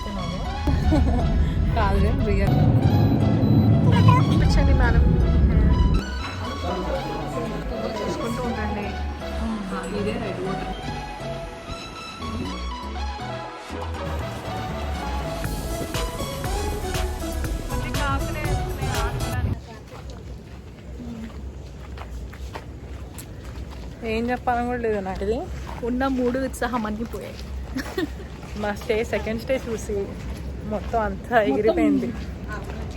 చెప్తున్నాను కాదు రియల్ వచ్చండి మేడం చూసుకుంటూ ఉండండి ఇదే రైట్ వాటర్ ఏం చెప్పాలని కూడా లేదు నాకు ఇది ఉన్న మూడు ఉత్సాహం అన్నీ పోయాయి మా స్టే సెకండ్ స్టే చూసి మొత్తం అంతా ఎగిరిపోయింది.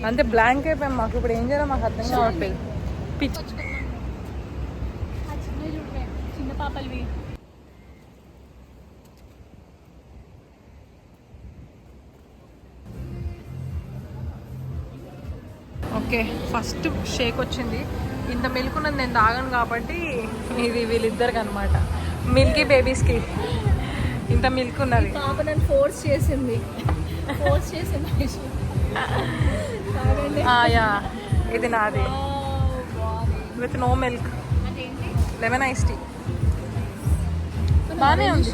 అంతే బ్లాంక్ అయిపోయాం. మాకు ఇప్పుడు ఏం చేయాలో మాకు అర్థం కావట్లేదు. పిచ్. చిన్న పాపలవి ఓకే ఫస్ట్ షేక్ వచ్చింది. ఇంత మిల్క్ ఉన్నది నేను తాగను కాబట్టి ఇది వీళ్ళిద్దరికి అనమాట మిల్కీ బేబీస్కి ఇంత మిల్క్ ఉన్నది. పాప నన్ను ఫోర్స్ చేసింది. ఫోర్స్ చేసింది. తాగండి ఆ, యా. ఇది నాది. With no milk lemon ice tea బాగానే ఉంది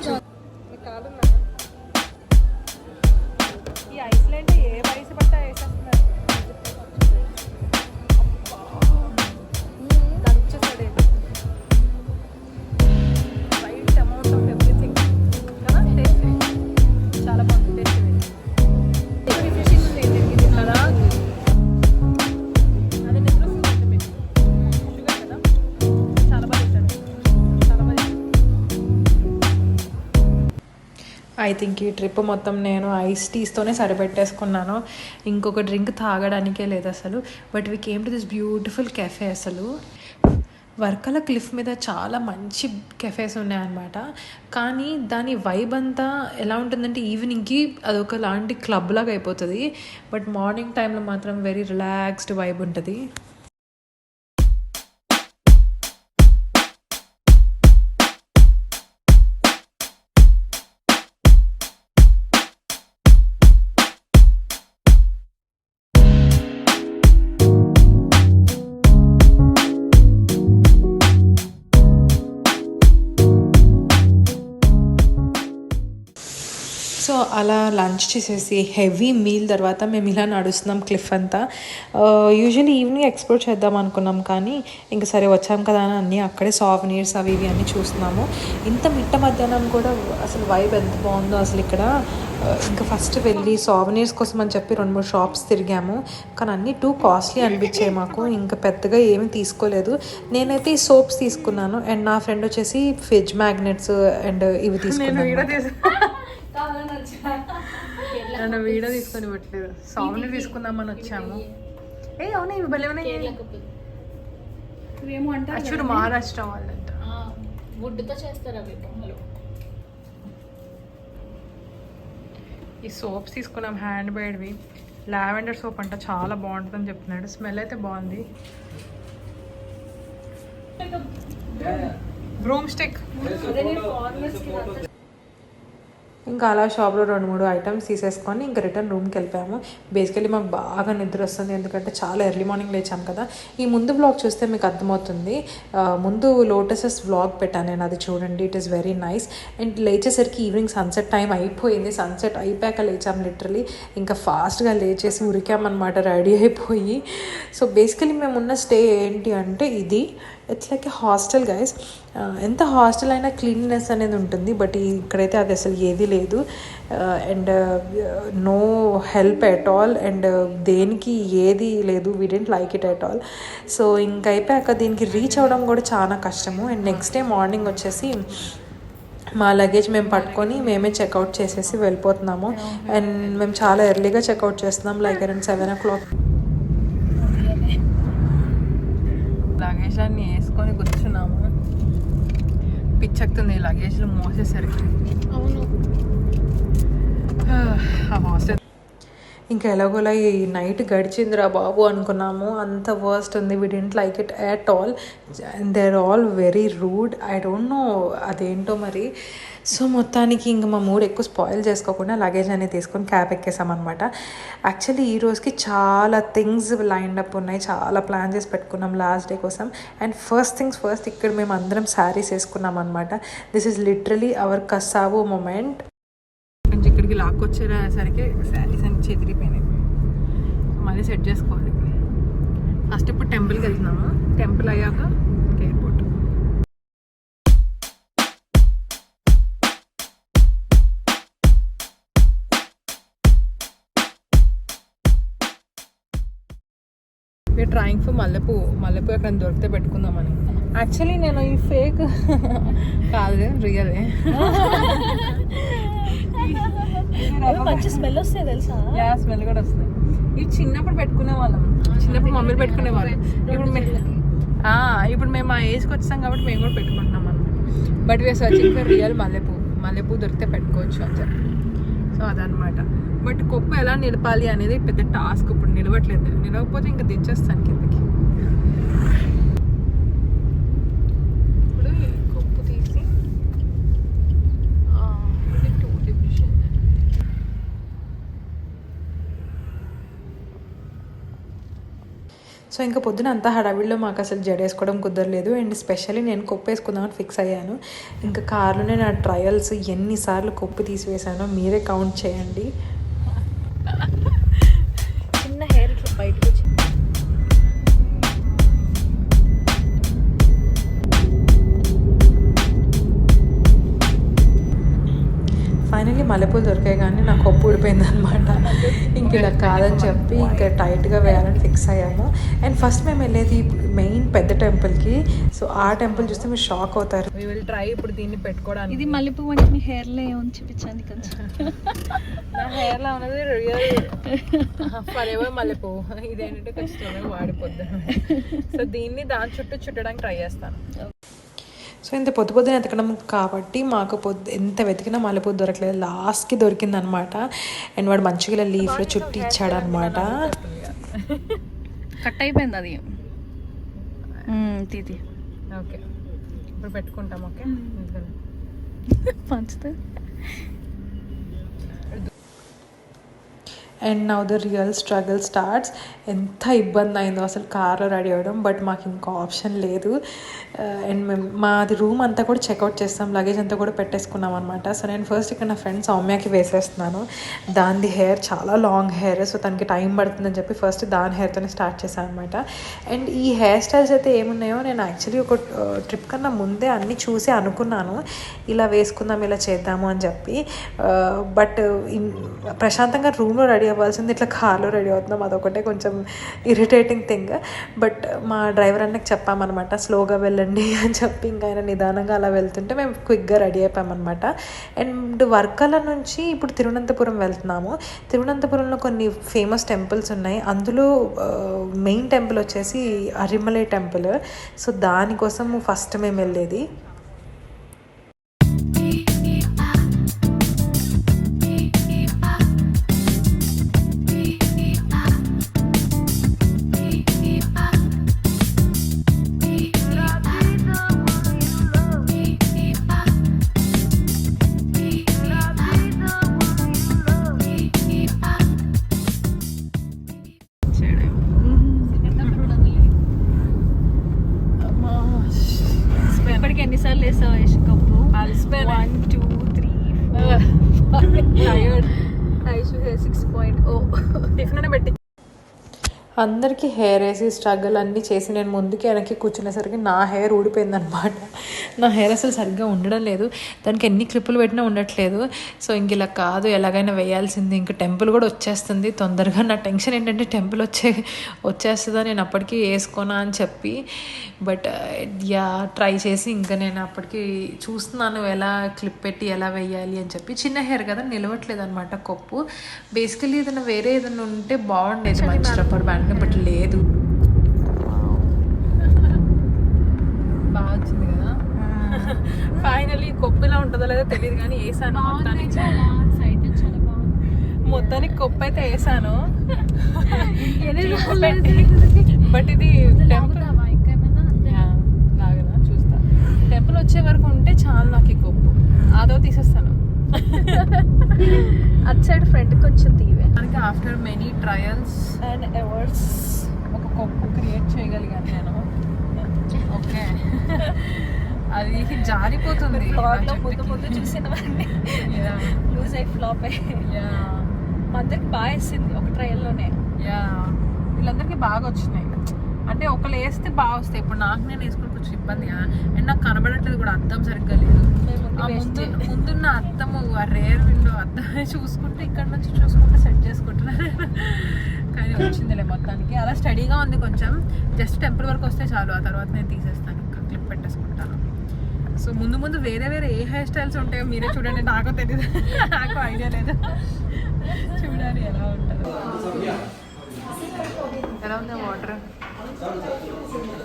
ఐ థింక్ ఈ ట్రిప్ మొత్తం నేను ఐస్ టీస్తోనే సరిపెట్టేసుకున్నాను. ఇంకొక డ్రింక్ తాగడానికే లేదు అసలు. But we came to this beautiful cafe అసలు. వర్కల క్లిఫ్ మీద చాలా మంచి కెఫేస్ ఉన్నాయన్నమాట. కానీ దాని వైబ్ అంతా ఎలా ఉంటుందంటే ఈవినింగ్కి అదొక లాంటి క్లబ్ లాగా అయిపోతుంది. బట్ మార్నింగ్ టైంలో మాత్రం వెరీ రిలాక్స్డ్ వైబ్ ఉంటుంది. అలా లంచ్ చేసేసి హెవీ మీల్ తర్వాత మేము ఇలా నడుస్తున్నాం క్లిఫ్ అంతా. యూజువల్లీ ఈవినింగ్ ఎక్స్ప్లోర్ చేద్దాం అనుకున్నాం కానీ ఇంకా సరే వచ్చాం కదా అని అన్నీ అక్కడే సాఫ్ట్వేర్స్ అవి ఇవి అన్నీ చూస్తున్నాము. ఇంత మిట్ట మధ్యాహ్నం కూడా అసలు వైబ్ ఎంత బాగుందో అసలు ఇక్కడ. ఇంకా ఫస్ట్ వెళ్ళి సావనీర్స్ కోసం అని చెప్పి రెండు మూడు షాప్స్ తిరిగాము. కానీ అన్నీ టూ కాస్ట్లీ అనిపించాయి మాకు. ఇంకా పెద్దగా ఏమీ తీసుకోలేదు. నేనైతే ఈ సోప్స్ తీసుకున్నాను. అండ్ నా ఫ్రెండ్ వచ్చేసి ఫ్రిడ్జ్ మ్యాగ్నెట్స్ అండ్ ఇవి తీసుకున్నాను. నన్ను వీడియో తీసుకొని పెట్టలేదు. సౌండ్ తీసుకుందామని వచ్చాము. ఏ అవునా ఇవి భలే ఇవేమో అంటారు యాక్చువల్ మహారాష్ట్ర వాళ్ళంట. వుడ్తో చేస్తారు అవి బొమ్మలు. ఈ సోప్స్ తీసుకున్నాం హ్యాండ్ మేడ్వి. లావెండర్ సోప్ అంట చాలా బాగుంటుందని చెప్తున్నాడు. స్మెల్ అయితే బాగుంది. బ్రూమ్ స్టిక్ అదే నేను ఫార్మర్స్కి ఇంకా అలా షాప్లో రెండు మూడు ఐటమ్స్ తీసేసుకొని ఇంకా రిటర్న్ రూమ్కి వెళ్ళిపోయాము. బేసికలీ మాకు బాగా నిద్ర వస్తుంది. ఎందుకంటే చాలా ఎర్లీ మార్నింగ్ లేచాం కదా. ఈ ముందు బ్లాగ్ చూస్తే మీకు అర్థమవుతుంది. ముందు లోటసెస్ బ్లాగ్ పెట్టాను నేను. అది చూడండి. It is very nice and లేచేసరికి ఈవినింగ్ సన్సెట్ టైం అయిపోయింది. సన్సెట్ అయిపోయాక లేచాం లిటరలీ ఇంకా ఫాస్ట్గా లేచేసి ఉరికామన్నమాట. రెడీ అయిపోయి. సో బేసికలీ మేము ఉన్న స్టే ఏంటి అంటే ఇది. It's like a hostel guys ఎంత హాస్టల్ అయినా క్లీన్లీనెస్ అనేది ఉంటుంది బట్ ఇక్కడైతే అది అసలు ఏది లేదు. And no help at all and దేనికి ఏది లేదు. We didn't like it at all so ఇంక అయిపోయాక దీనికి రీచ్ అవ్వడం కూడా చాలా కష్టము. అండ్ నెక్స్ట్ డే మార్నింగ్ వచ్చేసి మా లగేజ్ మేము పట్టుకొని మేమే చెక్అవుట్ చేసేసి వెళ్ళిపోతున్నాము. అండ్ మేము చాలా ఎర్లీగా చెక్అవుట్ చేస్తున్నాం like around seven o'clock luggage అన్ని వేసుకొని కూర్చున్నాము. పిచ్చెక్కుతుంది ఈ లగేజ్లు మోసేసరికి. అవును. హాస్టల్ ఇంకా ఎలాగోలా ఈ నైట్ గడిచిందిరా బాబు అనుకున్నాము. అంత వర్స్ట్ ఉంది. We didn't like it at all there all very rude I don't know అదేంటో మరి. సో మొత్తానికి ఇంక మా మూడు ఎక్కువ స్పాయిల్ చేసుకోకుండా లగేజ్ అనేది తీసుకొని క్యాబ్ ఎక్కేసామన్నమాట. యాక్చువల్లీ ఈ రోజుకి చాలా థింగ్స్ లైన్ అప్ ఉన్నాయి. చాలా ప్లాన్ చేసి పెట్టుకున్నాం లాస్ట్ డే కోసం. అండ్ ఫస్ట్ థింగ్స్ ఫస్ట్ ఇక్కడ మేము అందరం శారీస్ వేసుకున్నాం అనమాట this is literally our kasavu moment ఇంటికి లాక్కొచ్చేసరికి శారీస్ అన్ని చెదిరిపోయినాయి. మళ్ళీ సెట్ చేసుకోవాలి. ఫస్ట్ ఇప్పుడు టెంపుల్కి వెళ్తున్నాము? టెంపుల్ అయ్యాక ఎయిర్పోర్ట్. వీఆర్ ట్రయింగ్ ఫర్ మల్లెపూ మల్లెపూ ఎక్కడ దొరికితే పెట్టుకుందామని యాక్చువల్లీ నేను ఈ ఫేక్ కాదు రియలే మంచి స్మెల్ వస్తాయి తెలుసా? యా స్మెల్ కూడా వస్తుంది ఇవి చిన్నప్పుడు పెట్టుకునే వాళ్ళం. చిన్నప్పుడు మమ్మీలు పెట్టుకునే వాళ్ళు. ఇప్పుడు ఇప్పుడు మేము ఆ ఏజ్కి వచ్చాం కాబట్టి మేము కూడా పెట్టుకుంటున్నాం అనమాట but we are searching for real mallepoo mallepoo దొరికితే పెట్టుకోవచ్చు అని చెప్పి. సో అదనమాట బట్ కొప్పు ఎలా నిలపాలి అనేది పెద్ద టాస్క్ ఇప్పుడు నిలవట్లేదు. నిలవకపోతే ఇంకా దించేస్తాను కిందకి ఇప్పుడు ఈ కొప్పు తీసి ఆ, ఇది టూ డివిజన్ సో ఇంకా పొద్దున అంతా హడావిడిలో మాకు అసలు జడేసుకోవడం కుదరలేదు. అండ్ స్పెషల్లీ నేను కొప్పు వేసుకుందామని ఫిక్స్ అయ్యాను. ఇంకా కార్లోనే నా ట్రయల్స్ ఎన్నిసార్లు కొప్పు తీసివేసానో మీరే కౌంట్ చేయండి. మల్లెపూలు దొరికాయి కానీ నాకు కొప్పు ఊడిపోయింది అనమాట ఇంక ఇలా కాదని చెప్పి ఇంకా టైట్గా వేయాలని ఫిక్స్ అయ్యాము. అండ్ ఫస్ట్ మేము వెళ్ళేది మెయిన్ పెద్ద టెంపుల్కి. సో ఆ టెంపుల్ చూస్తే మీరు షాక్ అవుతారు. వీ విల్ ట్రై ఇప్పుడు దీన్ని పెట్టుకోవడానికి. ఇది మల్లెపువ్వు అంటే మీ హెయిర్లో ఏమని చూపించండి కొంచెం నా హెయిర్లో ఉన్నది రియల్ ఫర్ ఎవర్ మల్లెపూ. ఇదేంటంటే ఖచ్చితంగా వాడిపోద్ది సో దీన్ని దాని చుట్టూ చుట్టడానికి ట్రై చేస్తాను. సో ఇంత పొద్దు పొద్దున ఎతకడం కాబట్టి మాకు పొద్దు ఎంత వెతికినా మల్లెపూ దొరకలేదు. లాస్ట్కి దొరికింది అనమాట అండ్ వాడు మంచిగా ఇలా లీఫ్లో చుట్టి ఇచ్చాడు అనమాట కట్ అయిపోయింది అది. తీది ఓకే. ఇప్పుడు పెట్టుకుంటాం okay? పంచుతుంది and now the real struggle starts ఎంత ఇబ్బంది అయిందో అసలు కార్లో రెడీ అవ్వడం బట్ మాకు ఇంకా ఆప్షన్ లేదు. Uh, అండ్ మేము మాది రూమ్ అంతా కూడా చెక్అవుట్ చేస్తాం లగేజ్ అంతా కూడా పెట్టేసుకున్నాం అనమాట సో నేను ఫస్ట్ ఇక్కడ నా ఫ్రెండ్ సౌమ్యకి వేసేస్తున్నాను. దాని హెయిర్ చాలా లాంగ్ హెయిర్ సో తనకి టైం పడుతుందని చెప్పి ఫస్ట్ దాని హెయిర్తోనే స్టార్ట్ చేశాను అనమాట అండ్ ఈ హెయిర్ స్టైల్స్ అయితే ఏమున్నాయో నేను యాక్చువల్లీ ఒక uh, ట్రిప్ కన్నా ముందే అన్నీ చూసి అనుకున్నాను. ఇలా వేసుకుందాం ఇలా చేద్దాము అని చెప్పి. Uh, బట్ ప్రశాంతంగా రూమ్లో రెడీ అవ్వాల్సింది ఇట్లా కార్లో రెడీ అవుతున్నాం. అదొకటే కొంచెం ఇరిటేటింగ్ థింగ్ బట్ మా డ్రైవర్ అన్నకి చెప్పామన్నమాట స్లోగా వెళ్ళండి అని చెప్పి ఇంకా ఆయన నిదానంగా అలా వెళ్తుంటే మేము క్విక్గా రెడీ అయిపోయామన్నమాట. అండ్ వర్కల నుంచి ఇప్పుడు తిరువనంతపురం వెళ్తున్నాము. తిరువనంతపురంలో కొన్ని ఫేమస్ టెంపుల్స్ ఉన్నాయి. అందులో uh, మెయిన్ టెంపుల్ వచ్చేసి అరిమలై టెంపుల్ సో దానికోసం ఫస్ట్ మేము వెళ్ళేది. అందరికీ హెయిర్ వేసి స్ట్రగుల్ అన్నీ చేసి నేను ముందుకి వెనక్కి కూర్చునేసరికి నా హెయిర్ ఊడిపోయింది అనమాట నా హెయిర్ అసలు సరిగ్గా ఉండడం లేదు. దానికి ఎన్ని క్లిప్పులు పెట్టినా ఉండట్లేదు. సో ఇంక ఇలా కాదు ఎలాగైనా వేయాల్సింది. ఇంక టెంపుల్ కూడా వచ్చేస్తుంది. తొందరగా నా టెన్షన్ ఏంటంటే టెంపుల్ వచ్చే వచ్చేస్తుందా నేను అప్పటికి వేసుకోనా అని చెప్పి. బట్ యా ట్రై చేసి ఇంకా నేను అప్పటికి చూస్తున్నాను ఎలా క్లిప్ పెట్టి ఎలా వేయాలి అని చెప్పి. చిన్న హెయిర్ కదా నిలవట్లేదు అనమాట కొప్పు. బేసికలీ ఏదైనా వేరే ఏదైనా ఉంటే బాగుండేది. మంచి రబ్బర్ బ్యాండ్ బట్ లేదు బాగా వచ్చింది కదా ఫైనలీ కొప్పు ఇలా ఉంటుందో లేదో తెలియదు కానీ వేసాను మొత్తానికి. మొత్తానికి కొప్పు అయితే వేసాను. బట్ ఇది టెంపుల్ లాగదా చూస్తా. టెంపుల్ వచ్చే వరకు ఉంటే చాలు నాకు ఈ కొప్పు. ఆదో తీసేస్తాను. అటు సైడ్ ఫ్రంట్ కొంచెం తీవే. మనకి after many trials and errors ఒక కొప్పు క్రియేట్ చేయగలిగాను నేను. ఓకే. అది జారిపోతుంది. చూసినవన్నీ. లూజ్ అయి ఫ్లాప్ అయ్యి. మా అందరికి బాగా వేసింది ఒక ట్రయల్లోనే. యా వీళ్ళందరికీ బాగా వచ్చినాయి. అంటే ఒకళ్ళు వేస్తే బాగా వస్తాయి. ఇప్పుడు నాకు నేను వేసుకుని కొంచెం ఇబ్బంది అండ్ నాకు కనబడట్లేదు కూడా అద్దం సరిగ్గా లేదు. ముందు ముందున్న అద్దము ఆ రేర్ విండో అద్దమే చూసుకుంటే ఇక్కడ నుంచి చూసుకుంటే సెట్ చేసుకుంటున్నాను కానీ వచ్చిందిలే మొత్తానికి. అలా స్టడీగా ఉంది కొంచెం. జస్ట్ టెంపుల్ వరకు వస్తే చాలు. ఆ తర్వాత నేను తీసేస్తాను సో ముందు ముందు వేరే వేరే ఏ హెయిర్ స్టైల్స్ ఉంటాయో మీరే చూడండి. నాకు తెలియదు నాకు ఐడియా లేదు. చూడాలి ఎలా ఉంటుందో. ఎలా ఉంది వాటర్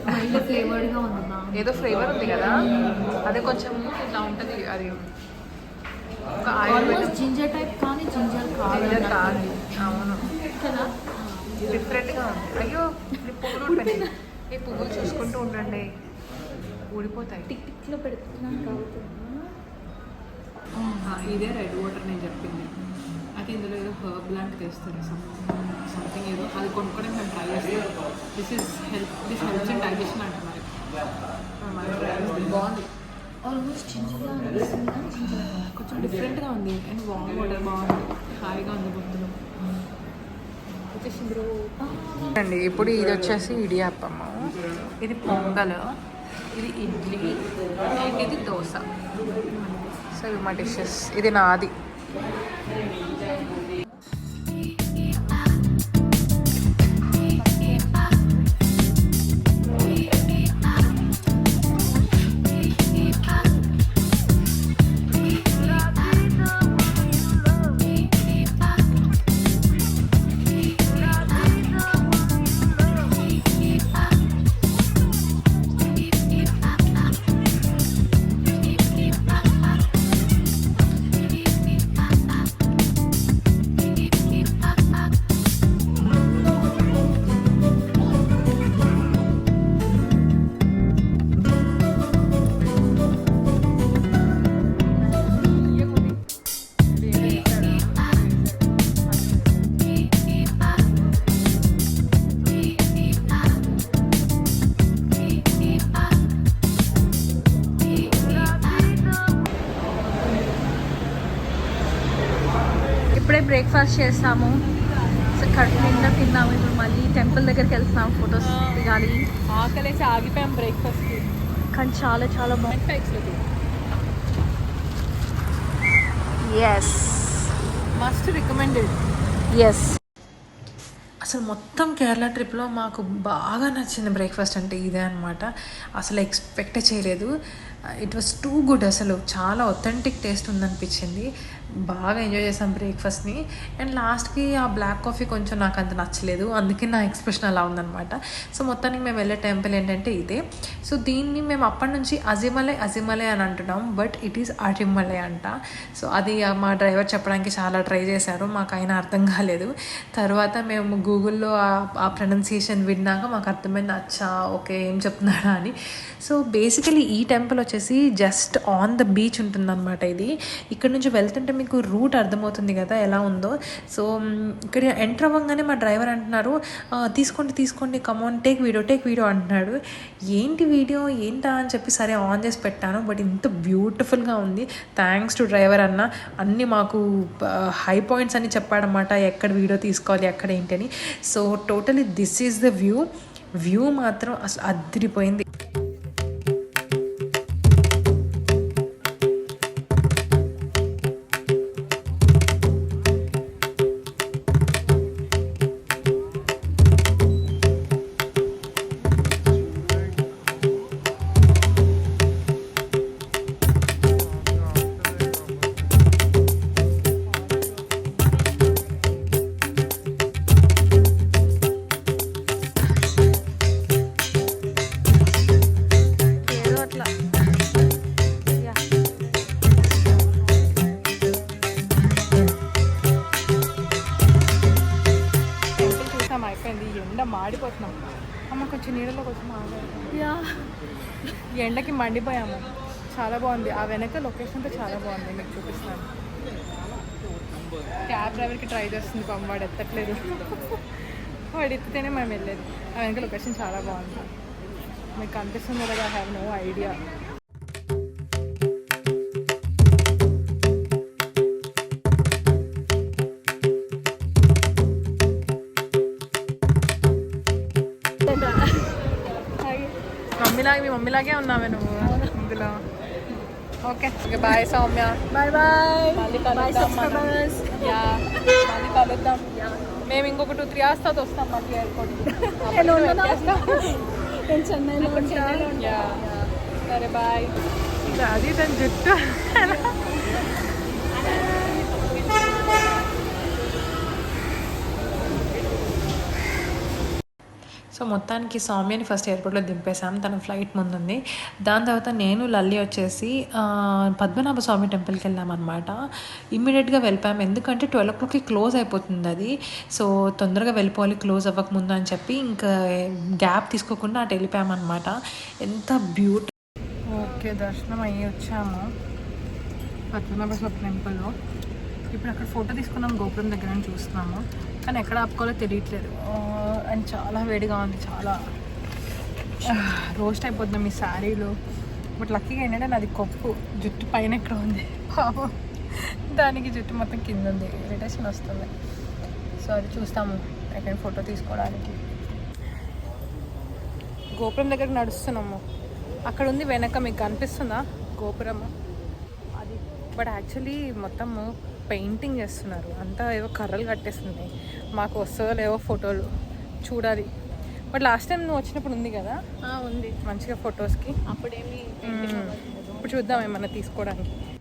మైల్డ్ ఫ్లేవర్డ్గా ఉంది ఏదో ఫ్లేవర్ ఉంది కదా. అదే కొంచెం ఇట్లా ఉంటుంది అది. ఒక ఆయుర్వేదం జింజర్ టైప్ కానీ జింజర్ కాదు కాదు. అవును. కదా? డిఫరెంట్గా ఉంది. అయ్యో పువ్వులు ఉంటాయి ఈ పువ్వులు చూసుకుంటూ ఉండండి. ఊడిపోతాయి. టిక్ టిక్లో పెడుతున్నాను కాబట్టి. ఇదే రెడ్ వాటర్ నేను చెప్పింది. అయితే ఇందులో ఏదో హర్బ్ లాంటిది వేస్తారు సంథింగ్ ఏదో. అది కొనుక్కోవడానికి మేము ట్రై చేస్తాం. This is help this helps in digestion అంటున్నారు. బాగుంది. ఆల్మోస్ట్ కొంచెం డిఫరెంట్గా ఉంది. అండ్ వామ్ వాటర్ బాగుంది. హాయిగా ఉంది అండి ఇప్పుడు ఇది వచ్చేసి ఇడియాప్పము. ఇది పొంగల్. ఇది ఇడ్లీ అండ్ ఇది దోశ. సో ఇవి మా డిషెస్ ఇది నాది. చేస్తాము. సో కడుపు నిండా తిన్నాము. ఇప్పుడు మళ్ళీ టెంపుల్ దగ్గరికి వెళ్తున్నాము ఫొటోస్ దిగాలి. ఆకలేసి ఆగిపోయాం బ్రేక్ఫాస్ట్ కానీ చాలా చాలా బాగుంది. ఎస్ మస్ట్ రికమెండెడ్ ఎస్ అసలు మొత్తం కేరళ ట్రిప్లో మాకు బాగా నచ్చింది బ్రేక్ఫాస్ట్ అంటే ఇదే అనమాట అసలు ఎక్స్పెక్ట్ చేయలేదు. ఇట్ వాస్ టూ గుడ్ అసలు. చాలా ఒథెంటిక్ టేస్ట్ ఉందనిపించింది. బాగా ఎంజాయ్ చేసాం బ్రేక్ఫాస్ట్ని అండ్ లాస్ట్కి ఆ బ్లాక్ కాఫీ కొంచెం నాకు అంత నచ్చలేదు. అందుకే నా ఎక్స్ప్రెషన్ అలా ఉందనమాట సో మొత్తానికి మేము వెళ్ళే టెంపుల్ ఏంటంటే ఇదే. సో దీన్ని మేము అప్పటి నుంచి అజిమలై అజిమలై అని అంటున్నాం. బట్ ఇట్ ఈస్ అజిమలై అంట. సో అది మా డ్రైవర్ చెప్పడానికి చాలా ట్రై చేశారు. మాకు అయినా అర్థం కాలేదు. తర్వాత మేము గూగుల్లో ఆ ప్రొనౌన్సియేషన్ విన్నాక మాకు అర్థమైంది అచ్చా ఓకే ఏం చెప్తున్నాడా అని. సో బేసికలీ ఈ టెంపుల్ వచ్చేసి జస్ట్ ఆన్ ద బీచ్ ఉంటుందన్నమాట ఇది. ఇక్కడ నుంచి వెళ్తుంటే మీకు రూట్ అర్థమవుతుంది కదా ఎలా ఉందో. సో ఇక్కడ ఎంటర్ అవ్వగానే మా డ్రైవర్ అంటున్నారు తీసుకోండి తీసుకోండి come on take video take video అంటున్నాడు. ఏంటి వీడియో ఏంటా? అని చెప్పి సరే ఆన్ చేసి పెట్టాను. బట్ ఇంత బ్యూటిఫుల్గా ఉంది. థ్యాంక్స్ టు డ్రైవర్ అన్న అన్నీ మాకు హై పాయింట్స్ అని చెప్పాడనమాట ఎక్కడ వీడియో తీసుకోవాలి ఎక్కడ అని. So totally this is the view view మాత్రం అసలు అదిరిపోయింది. మండిపోయాము చాలా బాగుంది. ఆ వెనక లొకేషన్ లొకేషన్తో చాలా బాగుంది. మీకు చూపిస్తాను. క్యాబ్ డ్రైవర్కి ట్రై చేస్తుంది పాపం. వాడు ఎత్తట్లేదు. వాడు ఎత్తితేనే మేము వెళ్ళేది. ఆ వెనక లొకేషన్ చాలా బాగుంది. మీకు కనిపిస్తుంది కదా ఐ హ్యావ్ నో ఐడియా మమ్మీలాగే మీ మమ్మీలాగే ఉన్నావే నువ్వు. ఇందులో okay okay bye Soumya bye bye మళ్ళీ బాయ్ కలుద్దాం మనం. సబ్స్క్రైబర్స్ యా మళ్ళీ కలుద్దాం మేము ఇంకొక టూ త్రీ అవర్స్ తర్వాత వస్తాం మళ్ళీ ఎయిర్పోర్ట్ నేను ఉండనా? నేను చెన్నైలో ఉంటా యా సరే బాయ్ అది దాని జుట్టు సో మొత్తానికి సౌమ్యని ఫస్ట్ ఎయిర్పోర్ట్లో దింపేశాం. తన ఫ్లైట్ ముందుంది. దాని తర్వాత నేను లల్లి వచ్చేసి పద్మనాభ స్వామి టెంపుల్కి వెళ్ళామన్నమాట. ఇమ్మీడియట్గా వెళ్ళిపోయాం. ఎందుకంటే ట్వెల్వ్ ఓ క్లాక్కి క్లోజ్ అయిపోతుంది అది. సో తొందరగా వెళ్ళిపోవాలి క్లోజ్ అవ్వకముందు అని చెప్పి ఇంకా గ్యాప్ తీసుకోకుండా అటు వెళ్ళిపోయామన్నమాట. ఎంత బ్యూటి ఓకే దర్శనం అయ్యి వచ్చాము. పద్మనాభ స్వామి టెంపుల్లో. ఇప్పుడు అక్కడ ఫోటో తీసుకున్నాం గోపురం దగ్గర నుంచి చూస్తున్నాము. కానీ ఎక్కడ ఆపుకోవాలో తెలియట్లేదు. అండ్ చాలా వేడిగా ఉంది చాలా. రోస్ట్ అయిపోతుంది మీ శారీలు. బట్ లక్కీగా ఏంటంటే నాది కొప్పు జుట్టు పైన ఎక్కడ ఉంది? పాపం. దానికి జుట్టు మొత్తం కింద ఉంది ఇరిటేషన్ వస్తుంది. సో అది చూస్తాము ఎక్కడ ఫోటో తీసుకోవడానికి. గోపురం దగ్గర నడుస్తున్నాము. అక్కడ ఉంది వెనక మీకు కనిపిస్తుందా? గోపురము. అది బట్ యాక్చువల్లీ మొత్తము పెయింటింగ్ చేస్తున్నారు. అంతా ఏవో కర్రలు కట్టేస్తున్నాయి. మాకు వస్తుందో లేవో ఫోటోలు చూడాలి. బట్ లాస్ట్ టైం నువ్వు వచ్చినప్పుడు ఉంది కదా? ఉంది. మంచిగా ఫొటోస్కి. అప్పుడేమి ఇప్పుడు చూద్దాం ఏమన్నా తీసుకోవడానికి.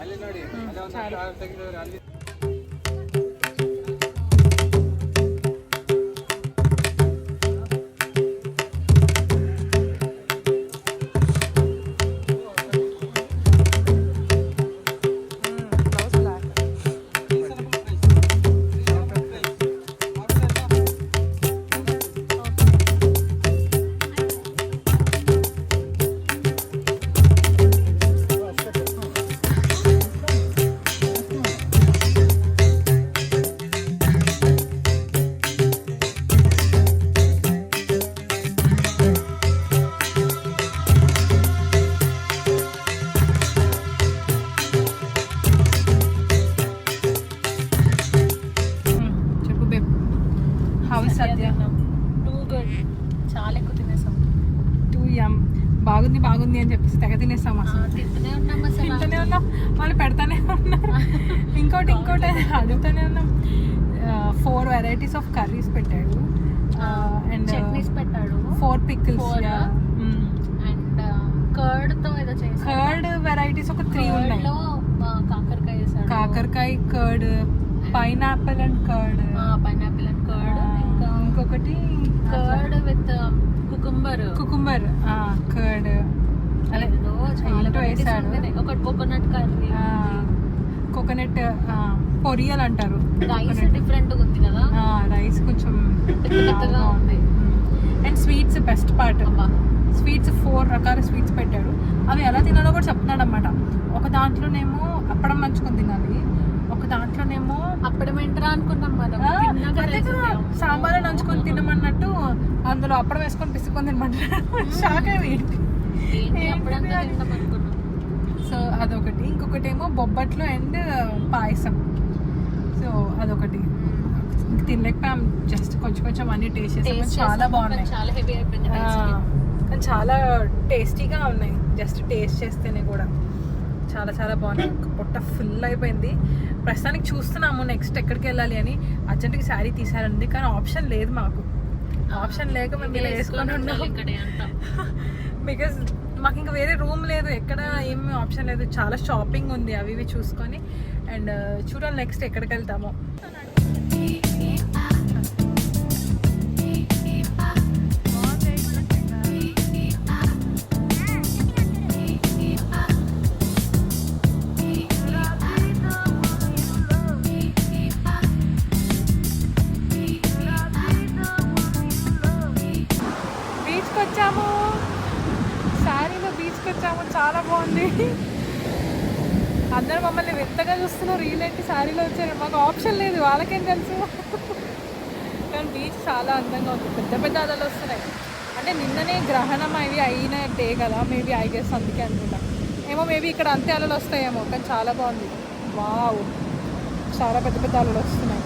ಅಲ್ಲಿ ನೋಡಿ హౌ టూ గుడ్ చాలా ఎక్కువ తినేసాం. టూ యమ్ బాగుంది బాగుంది అని చెప్పేసి తెగ తినేస్తాం అసలు. తింటూనే ఉన్నాం అసలు. తింటూనే ఉన్నాం. వాళ్ళు పెడతానే ఉన్నారు ఇంకోటి ఇంకోటి అడుగుతూనే ఉన్నాం. ఫోర్ వెరైటీస్ ఆఫ్ కర్రీస్ పెట్టాడు. అండ్ చట్నీస్ పెట్టాడు. Four pickles? అండ్ కర్డ్తో ఏదో చేసాడు కర్డ్ వెరైటీస్ ఒక త్రీ ఉన్నాయి. కాకరకాయ కాకరకాయ curd pineapple and curd pineapple ఇంకొకటి curd with cucumber cucumber curd. ఒకటి కోకోనట్ కర్రీ కోకోనట్ పొరియల్ అంటారు. రైస్ డిఫరెంట్ ఉంది కదా? రైస్ కొంచెం పెద్ద పెద్దగా ఉంది. And sweets best part sweets four రకాల స్వీట్స్ పెట్టాడు అవి ఎలా తినాలో కూడా చెప్తున్నాడు అనమాట ఒక దాంట్లోనేమో అప్పడం నంచుకొని తినాలి దాంట్లోనేమో అప్పుడేంటరా అనుకున్నాం మనం. సాంబార్ నంచుకొని తినమన్నట్టు అందులో అప్పడం వేసుకొని పిసుకొని తినమంటారు షాక్ అనుకున్నాం. సో అదొకటి. ఇంకొకటి ఏమో బొబ్బట్లు అండ్ పాయసం. సో అదొకటి. తినలేకపోయాం. జస్ట్ కొంచెం కొంచెం అన్ని టేస్ట్ చేసాం. చాలా బాగున్నాయి. చాలా హెవీ అయిపోయింది. కానీ చాలా టేస్టీగా ఉన్నాయి. జస్ట్ టేస్ట్ చేస్తేనే కూడా. చాలా చాలా బాగున్నాయి పొట్ట ఫుల్ అయిపోయింది. ప్రస్తుతానికి చూస్తున్నాము నెక్స్ట్ ఎక్కడికి వెళ్ళాలి అని. అర్జెంట్గా శారీ తీసారండి కానీ ఆప్షన్ లేదు మాకు. ఆప్షన్ లేక మేము ఇలా వేసుకొని ఉన్నాం. బికాస్ మాకు ఇంకా వేరే రూమ్ లేదు ఎక్కడ ఏమి ఆప్షన్ లేదు. చాలా షాపింగ్ ఉంది అవి ఇవి చూసుకొని. అండ్ చూడాలి నెక్స్ట్ ఎక్కడికి వెళ్తామో. వీళ్ళేంటి వచ్చారు. మాకు ఆప్షన్ లేదు. వాళ్ళకేం తెలుసు? కానీ బీచ్ చాలా అందంగా ఉంది. పెద్ద పెద్ద అలలు వస్తున్నాయి. అంటే నిన్ననే గ్రహణం అవి అయిన డే కదా. మేబీ ఐ గెస్ అందుకే అనుకుంటా ఏమో మేబీ ఇక్కడ అంతే అలలు వస్తాయేమో. కానీ చాలా బాగుంది. వావ్ చాలా పెద్ద పెద్ద అలలు వస్తున్నాయి.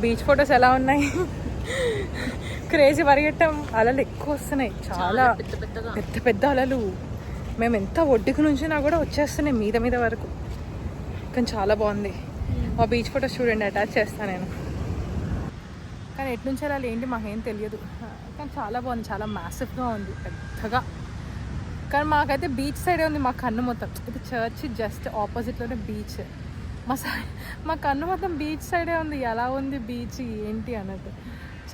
బీచ్ ఫొటోస్ ఎలా ఉన్నాయి? క్రేజీ పరిగెట్టం అలలు ఎక్కువ వస్తున్నాయి. చాలా పెద్ద పెద్ద పెద్ద అలలు. మేము ఎంత ఒడ్డుకు నుంచినా కూడా వచ్చేస్తున్నాయి మీద మీద వరకు. కానీ చాలా బాగుంది. మా బీచ్ ఫొటోస్ చూడండి అటాచ్ చేస్తాను నేను. కానీ ఎటు నుంచి వెళ్ళాలి ఏంటి మాకేం తెలియదు. కానీ చాలా బాగుంది. చాలా మ్యాసివ్గా ఉంది. పెద్దగా. కానీ మాకైతే బీచ్ సైడే ఉంది మా కన్ను మొత్తం. ఇది చర్చ్ జస్ట్ ఆపోజిట్లోనే బీచ్. మా సై మా కన్ను మొత్తం బీచ్ సైడే ఉంది. ఎలా ఉంది బీచ్? ఏంటి అన్నట్టు.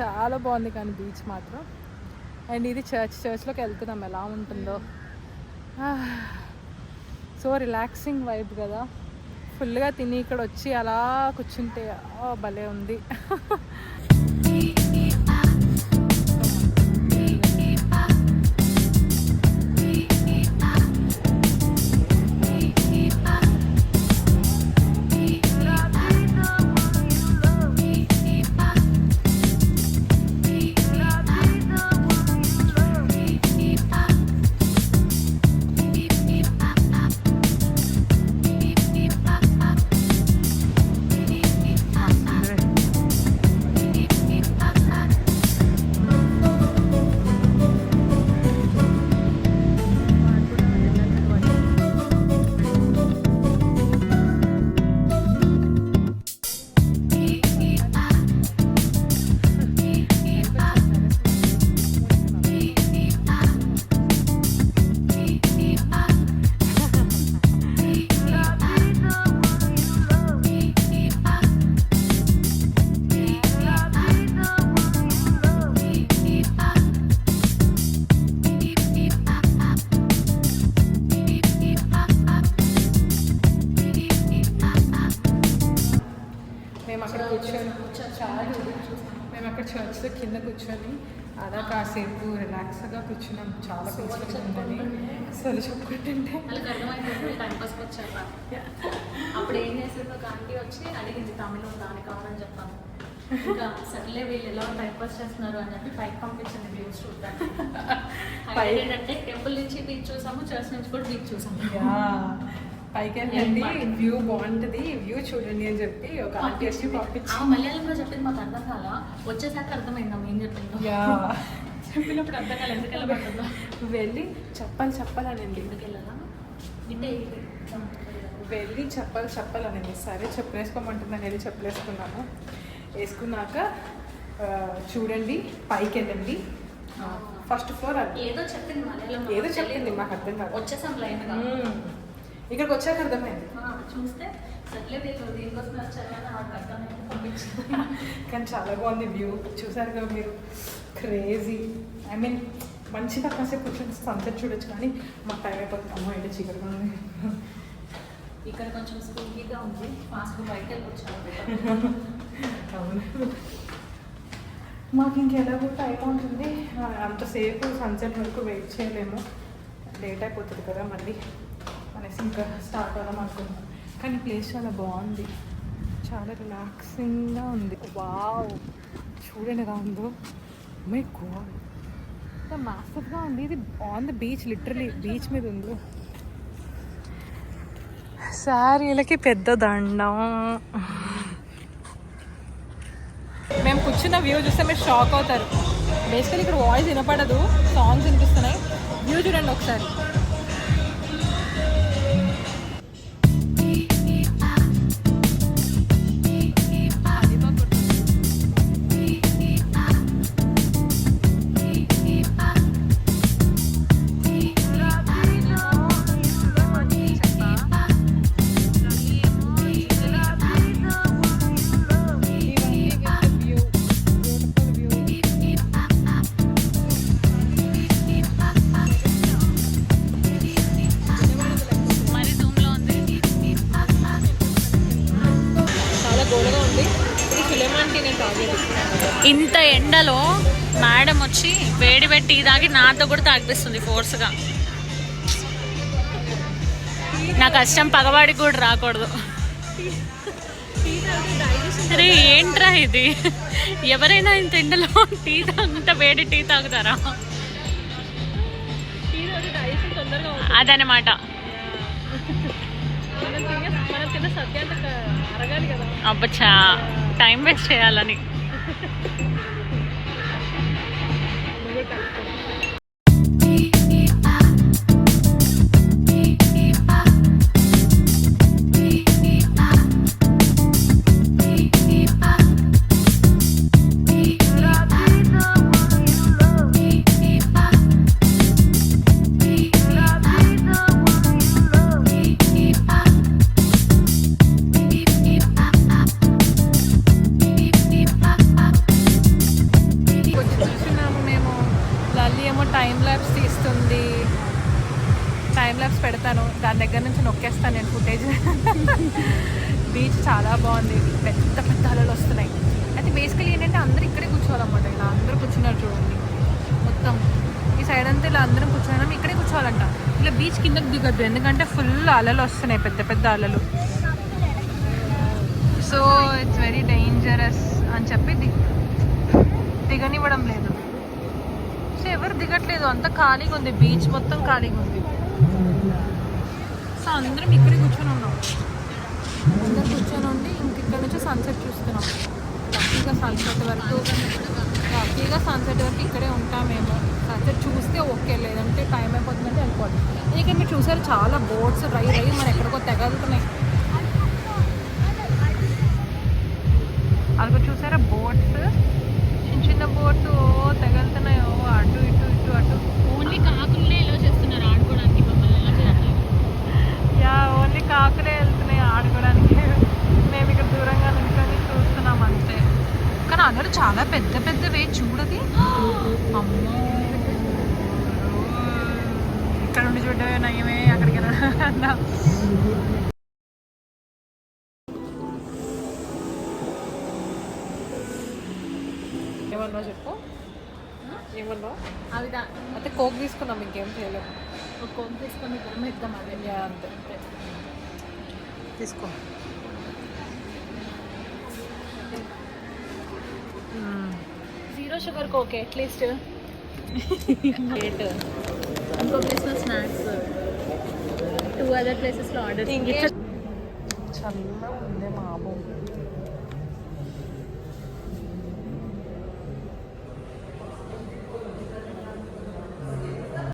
చాలా బాగుంది కానీ బీచ్ మాత్రం. అండ్ ఇది చర్చ్ చర్చ్లోకి వెళ్తున్నాం. ఎలా ఉంటుందో. సో రిలాక్సింగ్ వైబ్ కదా. ఫుల్గా తిని ఇక్కడ వచ్చి అలా కూర్చుంటే భలే ఉంది. అలా కాసేపు రిలాక్స్గా కూర్చున్నాం. చాలా ఉందని అసలు చెప్పుకుంటుంటే అప్పుడు ఏం చేసింది ఆంటీ వచ్చి అడిగింది తమిళం దాని కావాలని చెప్పాను. ఇంకా సర్లే వీళ్ళు ఎలా టైం పాస్ చేస్తున్నారు అని చెప్పి పైకి పంపించింది వ్యూస్ చూడడానికి ఏంటంటే టెంపుల్ నుంచి బీచ్ చూసాము చర్చ్ నుంచి కూడా బీచ్ చూసాము. పైకి వెళ్ళండి వ్యూ బాగుంటుంది వ్యూ చూడండి అని చెప్పి ఒక ఆంటీ వచ్చి ఆ పంపించి మలయాళంలో చెప్పింది మాకు అర్థం కాల వచ్చేసాక అర్థమైందా ఏం చెప్పిందో. యా. చెప్పినప్పుడు అర్థం కాలేదు ఎందుకు వెళ్ళి చెప్పాలి చెప్పాలని ఎందుకు వెళ్ళాలా? వెళ్ళి చెప్పాలి చెప్పాలనింది సరే చెప్పలేసుకోమంటుందని వెళ్ళి చెప్పలేసుకున్నాను. వేసుకున్నాక చూడండి పైకి వెళ్ళండి ఫస్ట్ ఫ్లోర్ ఏదో చెప్పింది ఏదో చెప్పింది. మాకు అర్థం కాదు. వచ్చేసాం మ్మ్. ఇక్కడికి వచ్చాక అర్థమైంది. చూస్తే సర్లే వీళ్ళు దీనికోసం వచ్చారని నాకు అర్థమైంది. అనిపించింది కానీ చాలా బాగుంది వ్యూ చూసారు కదా మీరు? క్రేజీ ఐ మీన్ మంచిగా కాసేపు కూర్చొని సన్సెట్ చూడొచ్చు కానీ మా టైం అయిపోతుంది. అమ్మ అయితే చీకటిగా ఉంది. ఇక్కడ కొంచెం స్కూల్గా ఉంది. ఫాస్ట్ బయటకు వెళ్ళి వచ్చాను అవును. మాకు ఇంకెలాగో టైం ఉంటుంది అంతసేపు సన్సెట్ వరకు వెయిట్ చేయలేము. లేట్ అయిపోతుంది కదా మళ్ళీ. అనేసి ఇంకా స్టార్ట్ అవుదాం అనుకున్నాం కానీ ప్లేస్ చాలా బాగుంది. చాలా రిలాక్సింగ్గా ఉంది. వావ్! చూడండి ఎలా ఉందో. మై గాడ్ ఇంత మాసివ్గా ఉంది. ఇది on the beach literally beach మీద ఉంది. సారీలకి పెద్ద దండం. మేము కూర్చున్న వ్యూ చూస్తే మీరు షాక్ అవుతారు. బేసికలీ ఇక్కడ వాయిస్ వినపడదు. సాంగ్స్ వినిపిస్తున్నాయి. వ్యూ చూడండి ఒకసారి. టీ తాగి నాతో కూడా తాగిపిస్తుంది ఫోర్స్గా. నా కష్టం పగవాడికి కూడా రాకూడదు. అరే ఏంట్రా ఇది? ఎవరైనా ఇంత ఎండలో టీ తాగుతా వేడి టీ తాగుతారా? అదనమాట అబ్బచ్చా టైం వేస్ట్ చేయాలని. అందరూ ఇక్కడే కూర్చోవాలన్నమాట. ఇలా అందరూ కూర్చున్నారు చూడండి. మొత్తం. ఈ సైడ్ అంతా ఇలా అందరం కూర్చున్నాం. ఇక్కడే కూర్చోవాలంట. ఇలా బీచ్ కిందకు దిగద్దు. ఎందుకంటే ఫుల్ అలలు వస్తున్నాయి. పెద్ద పెద్ద అలలు. సో ఇట్స్ వెరీ డేంజరస్ అని చెప్పి ది- దిగనివ్వడం లేదు. సో ఎవరు దిగట్లేదు. అంత ఖాళీగా ఉంది. బీచ్ మొత్తం ఖాళీగా ఉంది. సో అందరం ఇక్కడే కూర్చొని ఉన్నాం. అందరం కూర్చొని ఉండి ఇంక ఇక్కడ నుంచి సన్సెట్ చూస్తున్నాం. లక్కీగా సన్సెట్ వరకు లక్కీగా సన్సెట్ వరకు ఇక్కడే ఉంటామేమో. సన్సెట్ చూస్తే ఓకే లేదంటే టైం అయిపోతుందంటే వెళ్ళిపోవాలి. ఇక మీరు చూసారు చాలా బోట్స్ రై రై మన ఎక్కడికో తెగలుతున్నాయి అదిగో చూసారా బోట్స్ చిన్న చిన్న బోటు తెగలుతున్నాయి ఓ అటు ఇటు ఇటు అటు. ఓన్లీ కాకులనే ఎలా చేస్తున్నారు ఆడుకోవడానికి మమ్మల్ని ఎలా చేయట్లేదు యా ఓన్లీ కాకులే చాలా పెద్ద పెద్దవే చూడది. అమ్మో. ఇక్కడ ఉండి చూడమే నయమే అక్కడికి వెళ్ళకుండా. ఏమన్నా చెప్పు. ఏమన్నా? అవి దా- అయితే కోక్ తీసుకున్నాం ఇంకేం చేయలేము కోక్ తీసుకొని ఇద్దరం ఇద్దాం అదే. అంతే. తీసుకో. జీరో షుగర్ కోక్ అట్లీస్ట్ ఇంకో ప్లేస్లో స్నాక్స్ టూ అదర్ ప్లేసెస్లో ఆర్డర్ చల్లగా ఉంది మాము